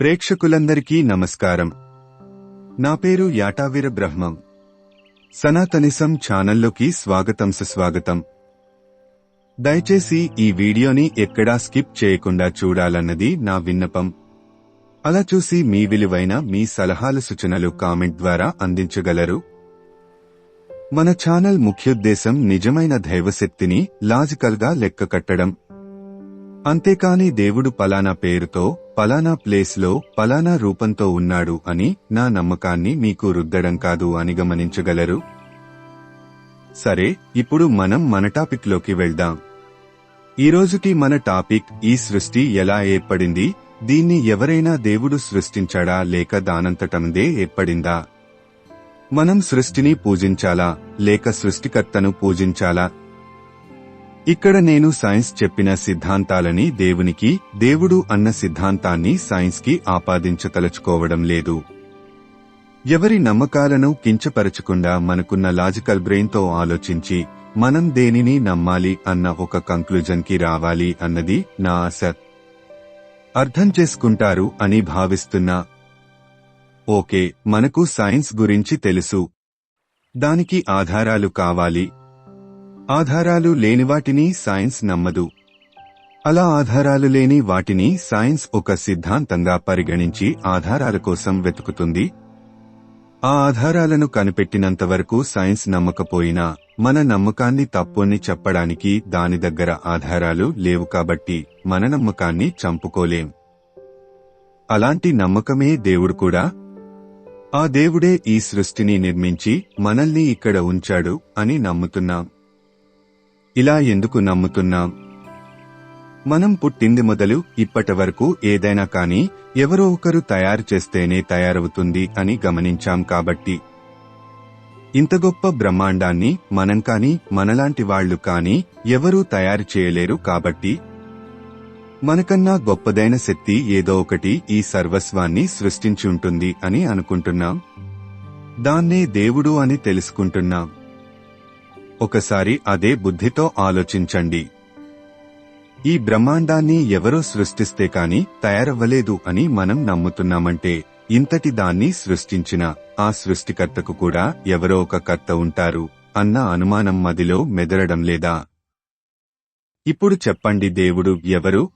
ప్రేక్షకులందరికీ నమస్కారం. నా పేరు యాటావీర బ్రహ్మం. సనాతనిసం ఛానల్లోకి స్వాగతం సుస్వాగతం. దయచేసి ఈ వీడియోని ఎక్కడా స్కిప్ చేయకుండా చూడాలన్నది నా విన్నపం. అలా చూసి మీ విలువైన మీ సలహాల సూచనలు కామెంట్ ద్వారా అందించగలరు. మన ఛానల్ ముఖ్యోద్దేశం నిజమైన దైవశక్తిని లాజికల్గా లెక్క కట్టడం అంతేకాని దేవుడు పలానా పేరుతో పలానా ప్లేస్లో పలానా రూపంతో ఉన్నాడు అని నా నమ్మకాన్ని మీకు రుద్దడం కాదు అని గమనించగలరు? సరే ఇప్పుడు మనం మన టాపిక్లోకి వెళ్దాం. ఈ రోజుకి మన టాపిక్ ఈ సృష్టి ఎలా ఏర్పడింది దీన్ని ఎవరైనా దేవుడు సృష్టించాడా లేక దానంతటందే ఏర్పడిందా? మనం సృష్టిని పూజించాలా లేక సృష్టికర్తను పూజించాలా ఇక్కడ నేను సైన్స్ చెప్పిన సిద్ధాంతాలని దేవునికి దేవుడు అన్న సిద్ధాంతాన్ని సైన్స్కి ఆపాదించతలుచుకోవడం లేదు. ఎవరి నమ్మకాలను కించపరచకుండా మనకున్న లాజికల్ బ్రెయిన్తో ఆలోచించి మనం దేనిని నమ్మాలి అన్న ఒక కంక్లూజన్కి రావాలి అన్నది నా ఆశ. అర్థం చేసుకుంటారు అని భావిస్తున్నా. ఓకే మనకు సైన్స్ గురించి తెలుసు. దానికి ఆధారాలు కావాలి. ఆధారాలు లేని వాటిని సైన్స్ నమ్మదు. అలా ఆధారాలు లేని వాటిని సైన్స్ ఒక సిద్ధాంతంగా పరిగణించి ఆధారాల కోసం వెతుకుతుంది. ఆ ఆధారాలను కనిపెట్టినంత వరకు సైన్స్ నమ్మకపోయినా మన నమ్మకాన్ని తప్పుని చెప్పడానికి దాని దగ్గర ఆధారాలు లేవు కాబట్టి మన నమ్మకాన్ని చంపుకోలేం. అలాంటి నమ్మకమే దేవుడు కూడా. ఆ దేవుడే ఈ సృష్టిని నిర్మించి మనల్ని ఇక్కడ ఉంచాడు అని నమ్ముతున్నాం. ఇలా ఎందుకు నమ్ముతున్నాం? మనం పుట్టింది మొదలు ఇప్పటి వరకు ఏదైనా కానీ ఎవరో ఒకరు తయారు చేస్తేనే తయారవుతుంది అని గమనించాం కాబట్టి. ఇంత గొప్ప బ్రహ్మాండాన్ని మనం కాని మనలాంటి వాళ్ళు కాని ఎవరూ తయారు చేయలేరు కాబట్టి. మనకన్నా గొప్పదైన శక్తి ఏదో ఒకటి ఈ సర్వస్వాన్ని సృష్టించి ఉంటుంది అని అనుకుంటున్నాం. దాన్నే దేవుడు అని తెలుసుకుంటున్నాం. ఒకసారి అదే బుద్ధితో ఆలోచించండి. ఈ బ్రహ్మాండాన్ని ఎవరో సృష్టిస్తే కాని తయారవ్వలేదు అని మనం నమ్ముతున్నామంటే ఇంతటి దాన్ని సృష్టించిన ఆ సృష్టికర్తకు కూడా ఎవరో ఒక కర్త ఉంటారు అన్న అనుమానం మదిలో మెదరడం లేదా? ఇప్పుడు చెప్పండి దేవుడు ఎవరు?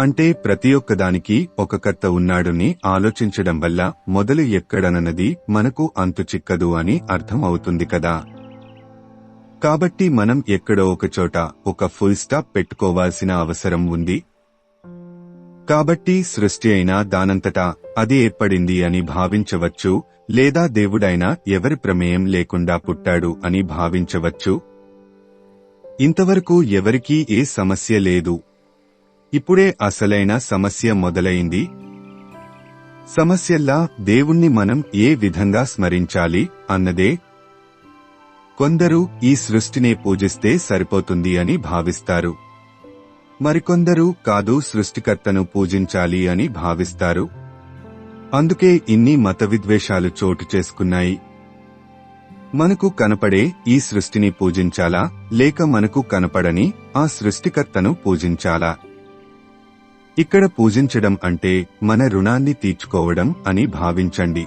అంటే ప్రతి ఒక్కదానికి ఒక కర్త ఉన్నాడుని ఆలోచించడం వల్ల మొదలు ఎక్కడనన్నది మనకు అంతు చిక్కదు అని అర్థం అవుతుంది కదా? కాబట్టి మనం ఎక్కడో ఒకచోట ఒక ఫుల్ స్టాప్ పెట్టుకోవాల్సిన అవసరం ఉంది. కాబట్టి సృష్టి అయినా దానంతటా అది ఏర్పడింది అని భావించవచ్చు లేదా దేవుడైనా ఎవరి ప్రమేయం లేకుండా పుట్టాడు అని భావించవచ్చు. ఇంతవరకు ఎవరికీ ఏ సమస్య లేదు. ఇప్పుడే అసలైన సమస్య మొదలైంది. సమస్యల్లా దేవుణ్ణి మనం ఏ విధంగా స్మరించాలి అన్నదే కొందరు ఈ సృష్టినే పూజిస్తే సరిపోతుంది అని భావిస్తారు. మరికొందరు కాదు సృష్టికర్తను పూజించాలి అని భావిస్తారు. అందుకే ఇన్ని మత విద్వేషాలు చోటు చేసుకున్నాయి. మనకు కనపడే ఈ సృష్టిని పూజించాలా? లేక మనకు కనపడని ఆ సృష్టికర్తను పూజించాలా? ఇక్కడ పూజించడం అంటే మన రుణాన్ని తీర్చుకోవడం అని భావించండి.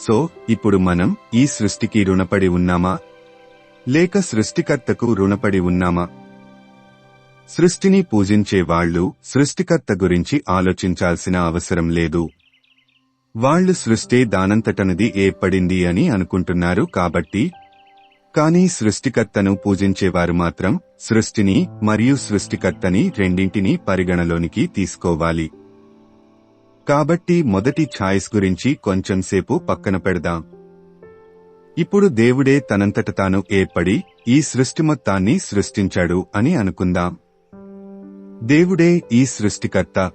సో ఇప్పుడు మనం ఈ సృష్టికి రుణపడి ఉన్నామా? లేక సృష్టికర్తకు రుణపడి ఉన్నామా? సృష్టిని పూజించే వాళ్ళు సృష్టికర్త గురించి ఆలోచించాల్సిన అవసరం లేదు. వాళ్ళు సృష్టి దానంతటనది ఏర్పడింది అని అనుకుంటున్నారు కాబట్టి కానీ సృష్టికర్తను పూజించేవారు మాత్రం సృష్టిని మరియు సృష్టికర్తని రెండింటినీ పరిగణలోనికి తీసుకోవాలి. కాబట్టి మొదటి ఛాయిస్ గురించి కొంచెం సేపు పక్కన పెడదాం. ఇప్పుడు దేవుడే తనంతట తాను ఏర్పడి ఈ సృష్టి మొత్తాన్ని సృష్టించాడు అని అనుకుందాం. దేవుడే ఈ సృష్టికర్త.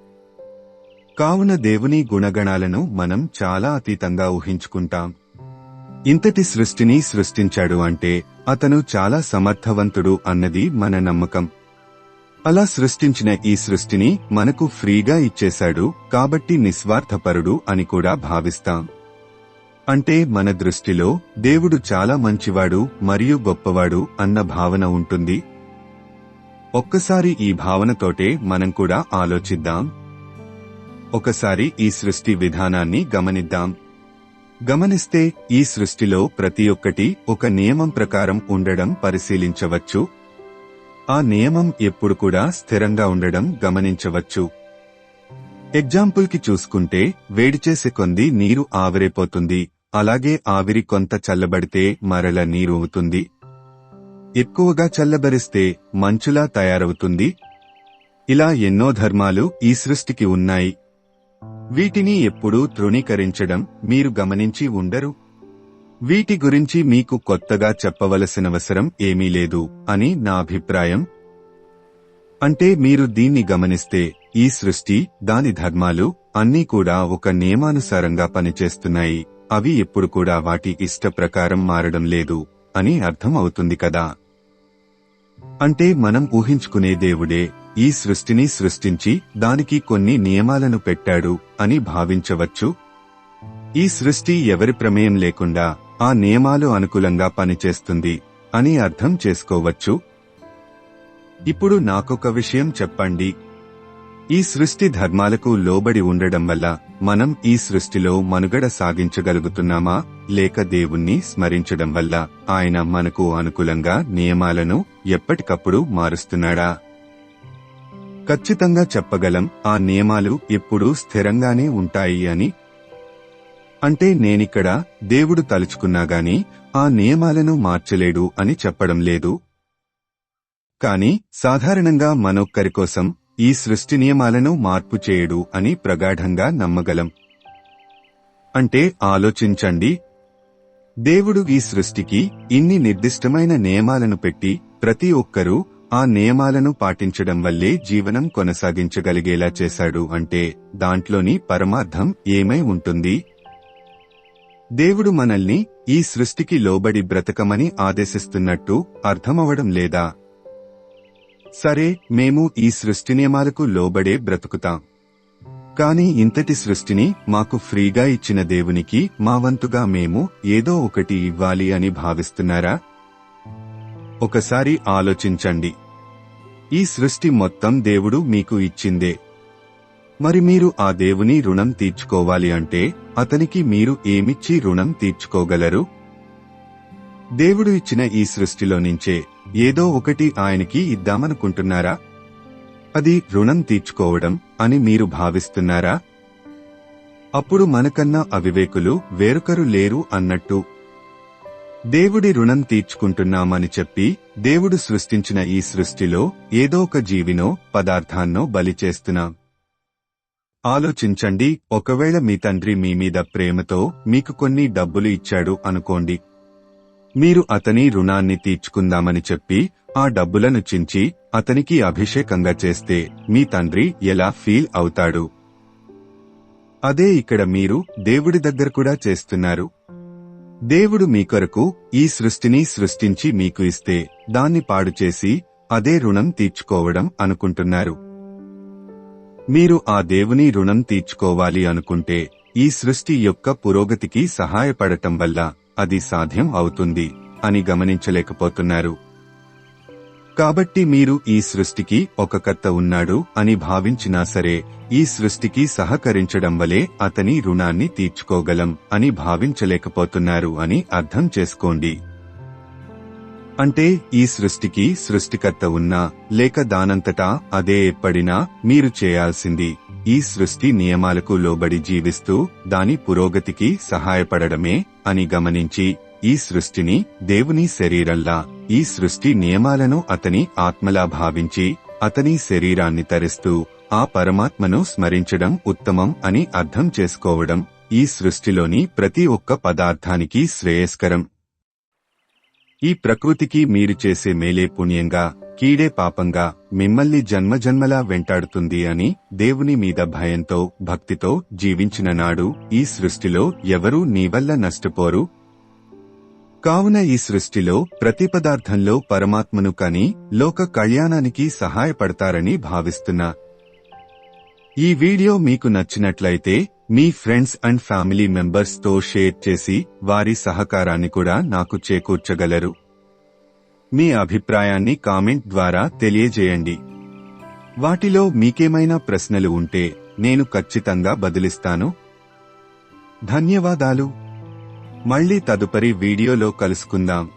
కావున దేవుని గుణగణాలను మనం చాలా అతీతంగా ఊహించుకుంటాం. ఇంతటి సృష్టిని సృష్టించాడు అంటే అతను చాలా సమర్థవంతుడు అన్నది మన నమ్మకం. అలా సృష్టించిన ఈ సృష్టిని మనకు ఫ్రీగా ఇచ్చేశాడు కాబట్టి నిస్వార్థపరుడు అని కూడా భావిస్తాం. అంటే మన దృష్టిలో దేవుడు చాలా మంచివాడు మరియు గొప్పవాడు అన్న భావన ఉంటుంది. ఒక్కసారి ఈ భావనతోటే మనం కూడా ఆలోచిద్దాం. ఒకసారి ఈ సృష్టి విధానాన్ని గమనిద్దాం. గమనిస్తే ఈ సృష్టిలో ప్రతి ఒక్కటి ఒక నియమం ప్రకారం ఉండడం పరిశీలించవచ్చు. ఆ నియమం ఎప్పుడు కూడా స్థిరంగా ఉండడం గమనించవచ్చు. ఎగ్జాంపుల్కి చూసుకుంటే వేడి చేసే కొంది నీరు ఆవిరైపోతుంది. అలాగే ఆవిరి కొంత చల్లబడితే మరల నీరు అవుతుంది ఎక్కువగా చల్లబరిస్తే మంచులా తయారవుతుంది. ఇలా ఎన్నో ధర్మాలు ఈ సృష్టికి ఉన్నాయి. వీటిని ఎప్పుడూ తృణీకరించడం మీరు గమనించి ఉండరు. వీటి గురించి మీకు కొత్తగా చెప్పవలసినవసరం ఏమీ లేదు అని నా అభిప్రాయం. అంటే మీరు దీన్ని గమనిస్తే ఈ సృష్టి దాని ధర్మాలు అన్నీ కూడా ఒక నియమానుసారంగా పనిచేస్తున్నాయి. అవి ఎప్పుడు కూడా వాటి ఇష్ట ప్రకారం మారడం లేదు అని అర్థం అవుతుంది కదా. అంటే మనం ఊహించుకునే దేవుడే ఈ సృష్టిని సృష్టించి దానికి కొన్ని నియమాలను పెట్టాడు అని భావించవచ్చు. ఈ సృష్టి ఎవరి ప్రమేయం లేకుండా ఆ నియమాలు అనుకూలంగా పనిచేస్తుంది అని అర్థం చేసుకోవచ్చు. ఇప్పుడు నాకొక విషయం చెప్పండి. ఈ సృష్టి ధర్మాలకు లోబడి ఉండడం వల్ల మనం ఈ సృష్టిలో మనుగడ సాగించగలుగుతున్నామా? లేక దేవుణ్ణి స్మరించడం వల్ల ఆయన మనకు అనుకూలంగా నియమాలను ఎప్పటికప్పుడు మారుస్తున్నాడా? ఖచ్చితంగా చెప్పగలం ఆ నియమాలు ఎప్పుడూ స్థిరంగానే ఉంటాయి అని అంటే నేనిక్కడ దేవుడు తలుచుకున్నాగాని ఆ నియమాలను మార్చలేడు అని చెప్పడం లేదు. కాని సాధారణంగా మనొక్కరి కోసం ఈ సృష్టి నియమాలను మార్పు చేయడు అని ప్రగాఢంగా నమ్మగలం. అంటే ఆలోచించండి. దేవుడు ఈ సృష్టికి ఇన్ని నిర్దిష్టమైన నియమాలను పెట్టి ప్రతి ఒక్కరూ ఆ నియమాలను పాటించడం వల్లే జీవనం కొనసాగించగలిగేలా చేశాడు అంటే దాంట్లోని పరమార్థం ఏమై ఉంటుంది? దేవుడు మనల్ని ఈ సృష్టికి లోబడి బ్రతకమని ఆదేశిస్తున్నట్టు అర్థమవడం లేదా? సరే మేము ఈ సృష్టి నియమాలకు లోబడే బ్రతుకుతాం. కాని ఇంతటి సృష్టిని మాకు ఫ్రీగా ఇచ్చిన దేవునికి మా వంతుగా మేము ఏదో ఒకటి ఇవ్వాలి అని భావిస్తున్నారా? ఒకసారి ఆలోచించండి. ఈ సృష్టి మొత్తం దేవుడు మీకు ఇచ్చిందే. మరి మీరు ఆ దేవుని రుణం తీర్చుకోవాలి అంటే అతనికి మీరు ఏమిచ్చి రుణం తీర్చుకోగలరు? దేవుడు ఇచ్చిన ఈ సృష్టిలో నుంచే ఏదో ఒకటి ఆయనకి ఇద్దామనుకుంటున్నారా? అది రుణం తీర్చుకోవడం అని మీరు భావిస్తున్నారా? అప్పుడు మనకన్నా అవివేకులు వేరొకరు లేరు అన్నట్టు. దేవుడి రుణం తీర్చుకుంటున్నామని చెప్పి దేవుడు సృష్టించిన ఈ సృష్టిలో ఏదో ఒక జీవినో పదార్థాన్నో బలి చేస్తున్నాం. ఆలోచించండి ఒకవేళ మీ తండ్రి మీ మీద ప్రేమతో మీకు కొన్ని డబ్బులు ఇచ్చాడు అనుకోండి. మీరు అతని రుణాన్ని తీర్చుకుందామని చెప్పి ఆ డబ్బులను చించి అతనికి అభిషేకంగా చేస్తే మీ తండ్రి ఎలా ఫీల్ అవుతాడు? అదే ఇక్కడ మీరు దేవుడి దగ్గర కూడా చేస్తున్నారు. దేవుడు మీ కొరకు ఈ సృష్టిని సృష్టించి మీకు ఇస్తే దాన్ని పాడు చేసి అదే రుణం తీర్చుకోవడం అనుకుంటున్నారు. మీరు ఆ దేవుని రుణం తీర్చుకోవాలి అనుకుంటే ఈ సృష్టి యొక్క పురోగతికి సహాయపడటం వల్ల అది సాధ్యం అవుతుంది అని గమనించలేకపోతున్నారు. కాబట్టి మీరు ఈ సృష్టికి ఒక కర్త ఉన్నాడు అని భావించినా సరే ఈ సృష్టికి సహకరించడం వలె అతని రుణాన్ని తీర్చుకోగలం అని భావించలేకపోతున్నారు అని అర్థం చేసుకోండి. అంటే ఈ సృష్టికి సృష్టికర్త ఉన్నా లేక దానంతటా అదే ఎప్పడినా మీరు చేయాల్సింది ఈ సృష్టి నియమాలకు లోబడి జీవిస్తూ దాని పురోగతికి సహాయపడడమే అని గమనించి ఈ సృష్టిని దేవుని శరీరంలా ఈ సృష్టి నియమాలను అతని ఆత్మలా భావించి అతని శరీరాన్ని తరిస్తూ ఆ పరమాత్మను స్మరించడం ఉత్తమం అని అర్థం చేసుకోవడం ఈ సృష్టిలోని ప్రతి ఒక్క పదార్థానికి శ్రేయస్కరం. ఈ ప్రకృతికి మీరు చేసే మేలే పుణ్యంగా కీడే పాపంగా మిమ్మల్ని జన్మజన్మలా వెంటాడుతుంది అని దేవుని మీద భయంతో భక్తితో జీవించిన నాడు ఈ సృష్టిలో ఎవరూ నీ వల్ల నష్టపోరు. కావున ఈ సృష్టిలో ప్రతి పదార్థంలో పరమాత్మను కని లోక కళ్యాణానికి సహాయపడతారని భావిస్తున్నా. ఈ వీడియో మీకు నచ్చినట్లయితే మీ ఫ్రెండ్స్ అండ్ ఫ్యామిలీ మెంబర్స్తో షేర్ చేసి వారి సహకారాన్ని కూడా నాకు చేకూర్చగలరు. మీ అభిప్రాయాన్ని కామెంట్ ద్వారా తెలియజేయండి. వాటిలో మీకేమైనా ప్రశ్నలు ఉంటే నేను ఖచ్చితంగా బదిలిస్తాను. ధన్యవాదాలు. మళ్ళీ తదుపరి వీడియోలో కలుసుకుందాం.